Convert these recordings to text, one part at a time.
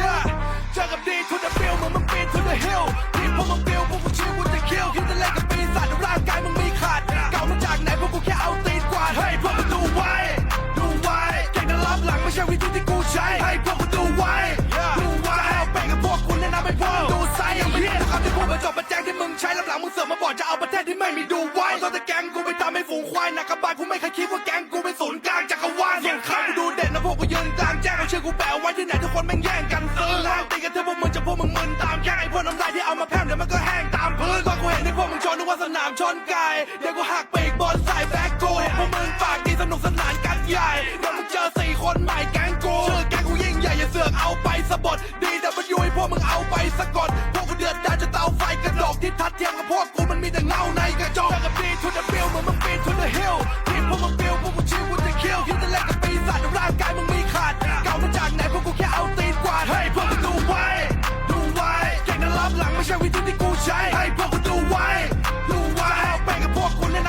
yeah เจอกับดีทุนเดบิลเหมือนมึงปีนทุนเดฮิลทีมพวกมึงบิลพวกกูชิวกูจะคิวคิดจะเล่นกับปีศาจแต่ร่างกายมึงมีขาดเก่ามาจากไหนพวกกูแค่เอาตีนกวาดให้พวกมึงดูไว้ ดูไว้เก่งนะรับหลังไม่ใช่วิธีที่กูใช้ให้พวกมึงดูไว้ดูไว้เอาไปกับพวกคุณแนะนำให้พวกดูไซส์อย่างเพียนคำที่พูดมาจบมาแจ้งที่มึงใช้รับหลังมึงเสือกมาบอกจะเอาประเทศที่ไม่มีดูไว้ตอนแต่แกงกูไปทำให้ฝูงควายหนักกระบาลกูไม่เคยคิดว่าแกงกูเป็นศูนย์ กูแปะไว้ที่ไหนทุกคนแม่งแย่งกันซื้อแล้วตีกันเถอพวกมึงจะพวกมึงมึนตามแค่ไอ้พวกน้ำลายที่เอามาแพร่มเดี๋ยวมันก็แห้งตามพื้นตอนกูเห็นที่พวกมึงชนนึกว่าสนามชนไก่เดี๋ยวกูหักปีกบอลใส่แบ็คกูเห็นพวกมึงปากดีสนุกสนานกันใหญ่เดี๋ยวมึงเจอสี่คนใหม่แก๊งกูชื่อ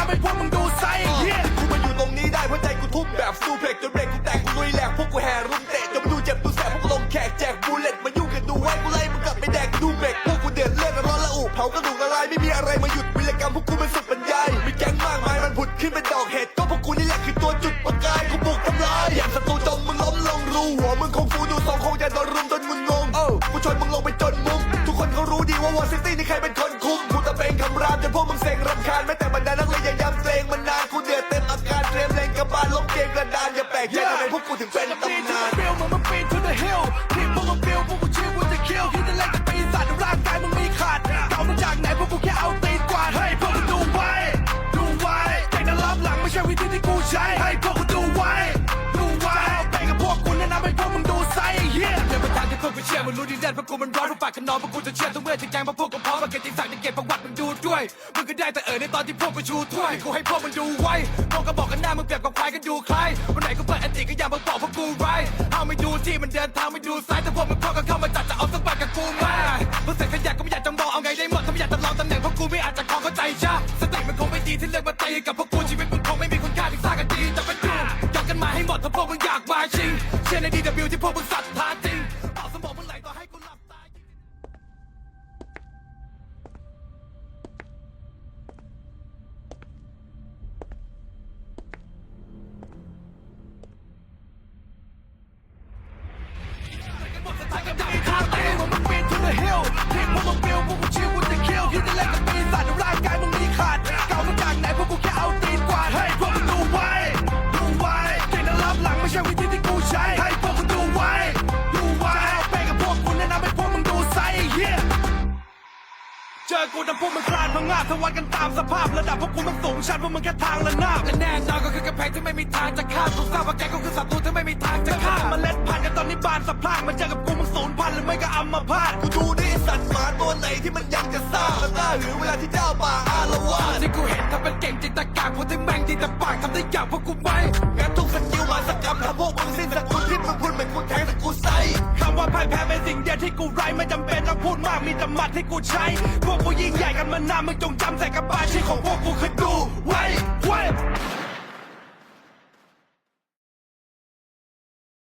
ำให้พวกมึงดูไซส์เหี้ยกูมาอยู่ตรงนี้ได้เพราะใจกูทุ่มแบบซูเพล็กจนเบรกกูแตกกูลุยแหลกพวกกูแห่รุมเตะจนมาดูเจ็บดูแสบพวกกูลงแขกแจกบูเลตมายุ่งกันดูไว้กูไล่มึงกลับไปแดกดูเบรกพวกกูเดือดเลือดร้อนละอุเผากระดูกละลายไม่มีอะไรมาหยุดวิรกรรมพวกกูเป็นสุดบรรยายมีแก๊งมากมายมันผุดขึ้นเป็นดอกเห็ดก็พวกกูนี่แหละคือตัวจุดประกายกูบุกทำลายอย่างศัตรูจงมึงล้มลงรูหัวมึงคงฟูดูทรงคงจะโดนรุมจนมึงงงเออกูชนมึงลงไปจนมุมทุกคนเขารู้ดีว่าวอร์ซิตี้นี่ใครเป็นคนคุมกูตะเบงคำรามจนพวกมึงเซ็งรำคาญแม้แต่บรรดานักเลงยังย้ำเก เชื่อมึงรู้ดีแน่เพราะกูมันร้อนเพราะปากขนองเพราะกูจะเชื่อทุกเมื่อที่แกงเพราะพวกกูพร้อมมาเก็บติดสั่งในเก็บประวัติมึงดูด้วยมึงก็ได้แต่เออในตอนที่พวกกูชูถ้วยกูให้พวกมึงดูไว้พวกก็บอกกันหน้ามึงเปรียบกับควายกันดูใครวันไหนก็เปิดอันติก็อย่ามาบอกพวกกูไรเอาไม่ดูที่มันเดินทางไม่ดูซ้ายแต่พวกมึงพอก็เข้ามาจัดจะเอาสักบาทกับกูมามึงเสร็จขยะก็ไม่อยากจะมองเอาไงได้หมดถ้าไม่อยากจะลองตำแหน่งพวกกูไม่อาจจะครองเข้าใจจ้าสติมันคงไม่ดีที่เลือกมาตีกับพวกกูชีวิตมึงคงไม่มีคุณค่าที่สร้างกันดีแต่ไปดูยกกันมาให้หมดถ้าพวกมึงอยากมาชิงเชื่อในดีวที่พวกมึงศรัทธาจริงเอา the hill ทีมพวกมึงบิลพวกกูชิวกูจะคิวคิดจะเล่นกับปีศาจแต่ร่างกายมึงมีขาดเก่ามาจากไหนพวกกูแค่เอาตีนกวาดให้พวกมึงดูไว้ ดูไว้เก่งนะรับหลังไม่ใช่วิธีที่กูใช้ให้พวกมึงดูไว้ ดูไว้เอาไปกับพวกคุณแนะนำให้พวกมึงดูไซส์เหี้ยเจอกูนำพวกมึงคลานพังงาบทวัดกันตามสภาพระดับพวกกูมันสูงชันพวกมึงแค่ทางระนาบและแน่นอนก็คือกำแพงที่ไม่มีทางจะข้ามกูทราบว่าแกก็คือศัตรูที่ไม่มีทางจะจะข้าข้ามมเมล็ดพันธุ์กันตอนนี้บานสะพรั่งมาเจอกับกูมึงสูญพันธุ์หรือไม่ก็อัมพาตกู หรือเวลาที่เจ้าป่าอาละวาดที่กูเห็นทำเป็นเก่งจิตตะกากพูดที่แม่งจิตตะปากทำได้อย่างพวกกูไม่งั้นทุกสกิลมาสกรรมทำพวกมึงสิ้นสกุลที่มึงพูดเหมือนกูแทงแต่กูใส่คำว่าพ่ายแพ้เป็นสิ่งเดียวที่กูไร้ไม่จำเป็นต้องพูดมากมีแต่หมัดที่กูใช้ พวกกูยิ่งใหญ่กันมานานมึงจงจำใส่กระบาลชีของพวกกูคือดูไว้ไว้